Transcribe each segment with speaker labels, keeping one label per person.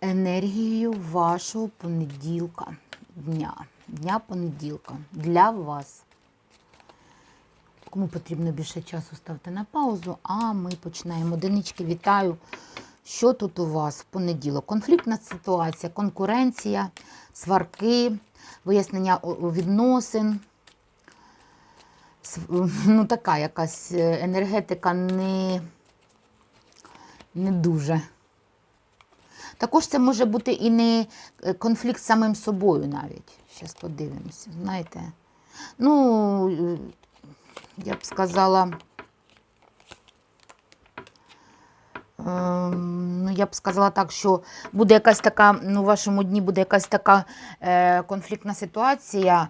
Speaker 1: енергією вашого понеділка дня. Дня понеділка для вас. Кому потрібно більше часу, ставте на паузу, а ми починаємо. Одинички, вітаю. Що тут у вас в понеділок? Конфліктна ситуація, конкуренція, сварки, вияснення відносин. Ну, така якась е, енергетика не, не дуже. Також це може бути і не е, конфлікт з самим собою навіть. Зараз подивимося. Знаєте. Ну, е, я б сказала. ем, Ну, я б сказала так, що буде якась така, ну, у вашому дні буде якась така е, конфліктна ситуація,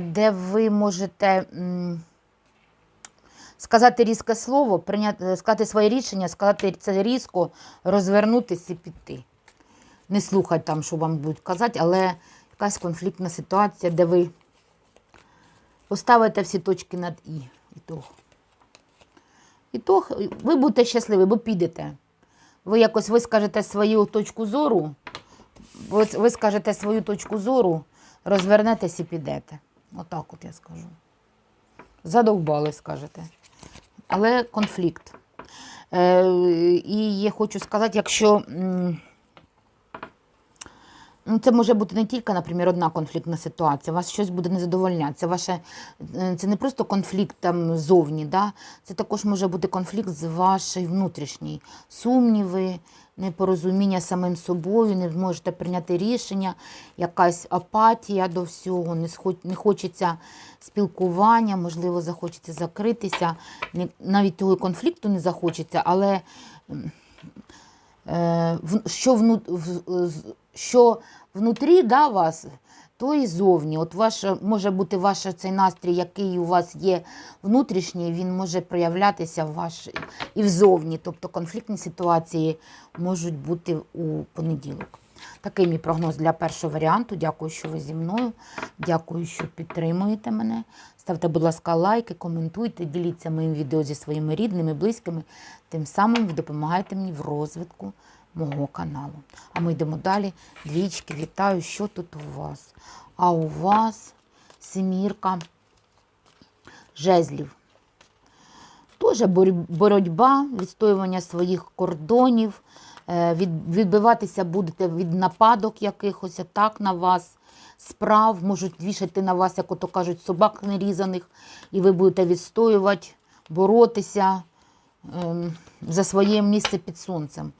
Speaker 1: де ви можете сказати різке слово, прийняти, сказати своє рішення, сказати це різко, розвернутися і піти. Не слухати там, що вам будуть казати, але якась конфліктна ситуація, де ви поставите всі точки над І. Ітог. Ітог, ви будете щасливі, бо підете. Ви якось вискажете свою точку зору, ви скажете свою точку зору, розвернетесь і підете. Отак от я скажу. Задовбали, скажете. Але конфлікт. Е, і я хочу сказати, якщо. Ну, це може бути не тільки, наприклад, одна конфліктна ситуація, вас щось буде не задовольняти. Це, ваше, е, це не просто конфлікт там зовні, да? це також може бути конфлікт з вашої внутрішньої. Сумніви, непорозуміння самим собою, не можете прийняти рішення, якась апатія до всього, не, не хочеться спілкування, можливо, захочеться закритися. Навіть того конфлікту не захочеться, але е, що, вну, що внутрі да, вас, то і зовні. От ваша, може бути ваш цей настрій, який у вас є внутрішній, він може проявлятися в ваш, і взовні. Тобто конфліктні ситуації можуть бути у понеділок. Такий мій прогноз для першого варіанту. Дякую, що ви зі мною. Дякую, що підтримуєте мене. Ставте, будь ласка, лайки, коментуйте, діліться моїм відео зі своїми рідними, близькими. Тим самим ви допомагаєте мені в розвитку мого каналу. А ми йдемо далі. Двічки, вітаю, що тут у вас? А у вас семірка жезлів. Теж боротьба, відстоювання своїх кордонів, е, відбиватися будете від нападок якихось атак на вас, справ, можуть вішати на вас, як ото кажуть, собак нерізаних, і ви будете відстоювати, боротися ем, за своє місце під сонцем.